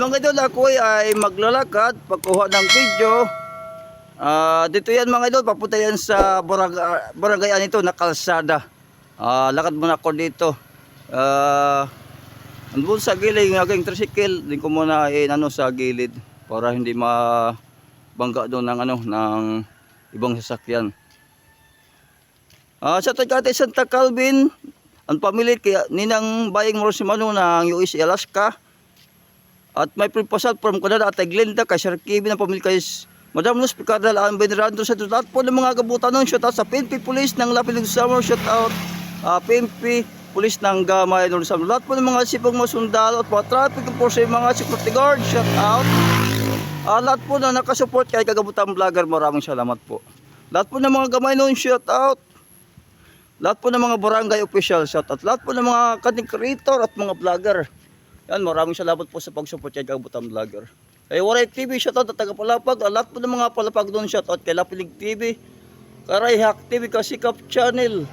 Mga idol, ako ay maglalakad pagkuha ng video. Ah, dito yan mga idol, papunta yan sa barangay, barangay ano ito na kalsada. Ah, lakad muna ako dito. Ah, andun sa gilid yung aking tricycle, din ko muna in, ano, sa gilid para hindi mabangga doon ng ano ng ibang sasakyan. Ah, sa Tagate Santa Calvin, ang pamilya kaya ninang Bayang Rosimano ng US Alaska. At may proposal from Canada at Glenda kay Sir Kevin ng pamilya kay Madam Luz Picardal ang Venerando sa lahat po ng mga kabutan nun. Shout out sa PNP Police ng Lapilig Summer. Shout out uh, PNP Police ng Gamay ng Summer. Lahat po ng mga sipag mga at mga traffic enforcer, mga security guard. Shout out. Ah, lahat po na nakasupport kay Kagabutan Vlogger. Maraming salamat po. Lahat po ng mga gamay nun. Shout out. Lahat po ng mga barangay official, shout out. Lahat po ng mga content creator at mga vlogger. Yan, maraming salamat po sa pag-support kay Kabutan Vlogger. Kay Waray TV, shout out at taga Palapag. At lahat po ng mga Palapag doon, shout out kay Lapilig TV. Karay Hack TV, Kasikap Channel.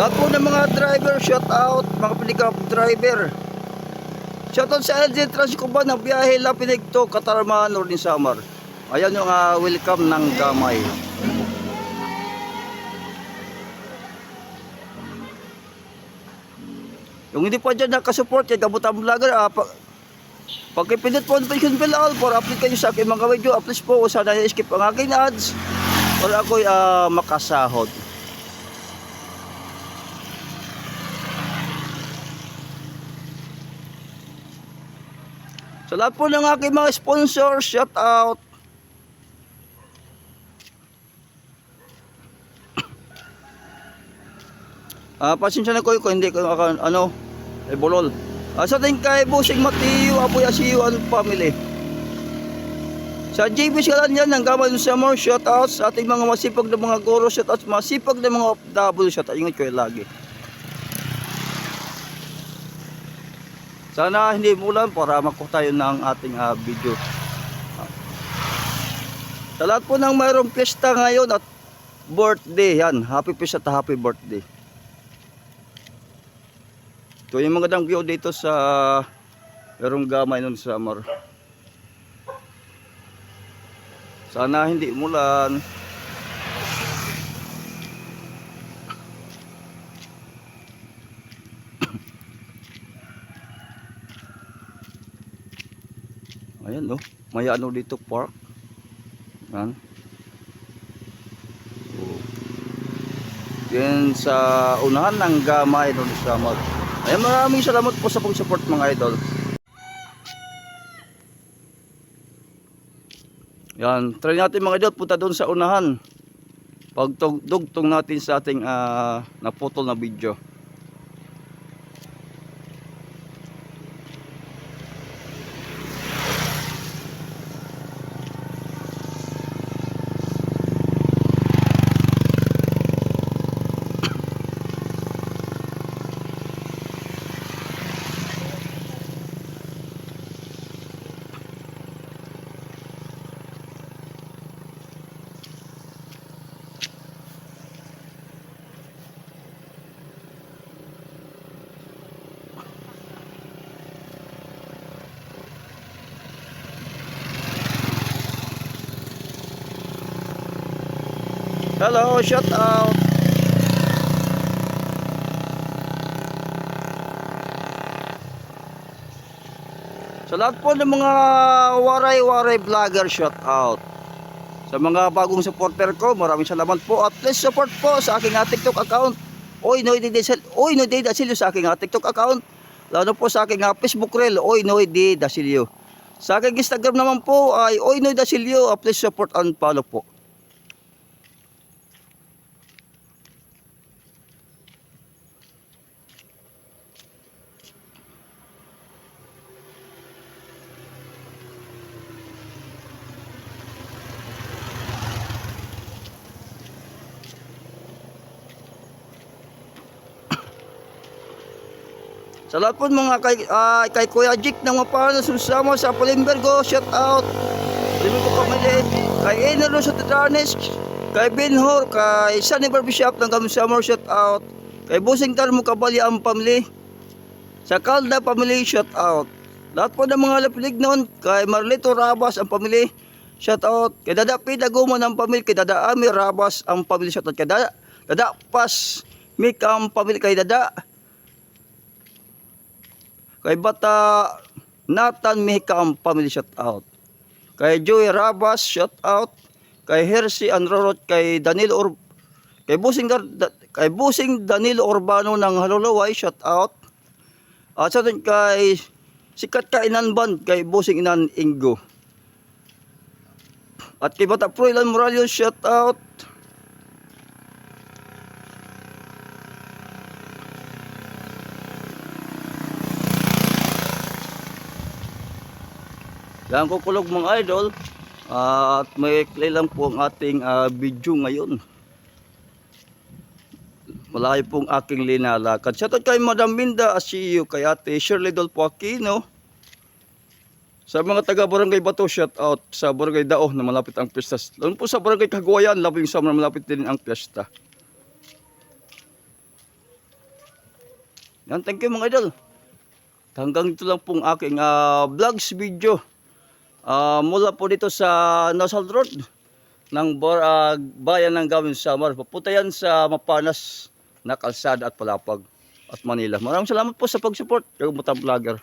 Lahat po ng mga driver, shout out, mga pick-up driver. Shout out sa LG Transcoba ng biyahe Lapinig to Katarman, Northern Samar. Ayan yung ah, welcome ng Gamay. Yung hindi pa dyan nakasupport kay Gabutan Vlogger, ah, pa, pagkipindot po pension bill all for upload kayo sa aking mga video, upload po sana i-skip ang aking ads para ako'y ah, makasahod. Sa lahat po ng aking mga sponsors, shout out. Ah, pasensya na ko kung hindi ko ano, eh bolol. Ah, sa ating kay Busing Mateo, Apoy Asiyo, and family. Sa JB Sigalan yan, ng Gamal Summer, shout out sa ating mga masipag na mga guro, shout out sa masipag na mga OFW, shout out. Ingat kayo lagi. Sana hindi mulan para makuha tayo ng ating ah, video. Sa lahat po ng mayroong piyesta ngayon at birthday, yan. Happy piyesta at happy birthday. Ito yung magandang view dito sa mayroong gamay nun summer. Sana hindi mulan. Ayan no, may ano dito park. Yan. Oh. Yan sa unahan ng gamay doon sa mag. Ayan maraming salamat po sa pag-support mga idol. Yan, try natin mga idol punta doon sa unahan. Pagdugtong natin sa ating ah, naputol na video. Hello, shout out. Sa lahat po ng mga waray-waray vlogger, shout out. Sa mga bagong supporter ko, maraming salamat po. At please support po sa aking ah, TikTok account. Oy, Noy Dasil, Oy, Noy Dasilio sa aking ah, TikTok account. Lalo po sa aking ah, Facebook reel, Oy, Noy Dasilio. Sa aking Instagram naman po ay Oy, Noy Dasilio. Ah, Please support and follow po. Sa lahat po mga kay, ah, kay Kuya Jik ng Mapano, susama sa Palimbergo, shout out. Palimbergo Pamili, kay Enero sa Tedranes, kay Benhor, kay Sunny Barbershop ng Kamsamor, shout out. Kay Busing Tarmo Kabali ang pamili. Sa Kalda Pamili, shout out. Lahat po ng mga lapilig noon, kay Marlito Rabas ang pamili, shout out. Kay Dada Pida Guman ang pamili, kay Dada Ami Rabas ang pamili, shout out. Kay Dada, Dada Pas, Mik ang pamili, kay Dada Kay Bata Nathan Mihika ang family shout out. Kay Joey Rabas shout out. Kay Hershey Anrorot kay Danilo Ur kay Busing da- kay Busing Danilo Urbano ng Halulaway shout out. At sa kay Sikat ka Inan Band kay Busing Inan Ingo. At kay Bata Proilan Morales shout out. Yan ko kulog mga idol. at may play lang po ang ating ah, video ngayon. Malayo pong aking linalakad. Shoutout kay Madam Minda Asiyo, kay Ate Shirley Dolpo Aquino. Sa mga taga Barangay Bato, shout out sa Barangay Dao na malapit ang piyesta. Lalo po sa Barangay Kagawayan, labing sa na malapit din ang piyesta. Yan, thank you mga idol. Hanggang ito lang pong aking ah, vlogs video. Ah, mula po dito sa Nasal Road ng ah, bayan ng Gawin Samar. Papunta yan sa Mapanas na Kalsada at Palapag at Manila. Maraming salamat po sa pag-support. Kayo Vlogger.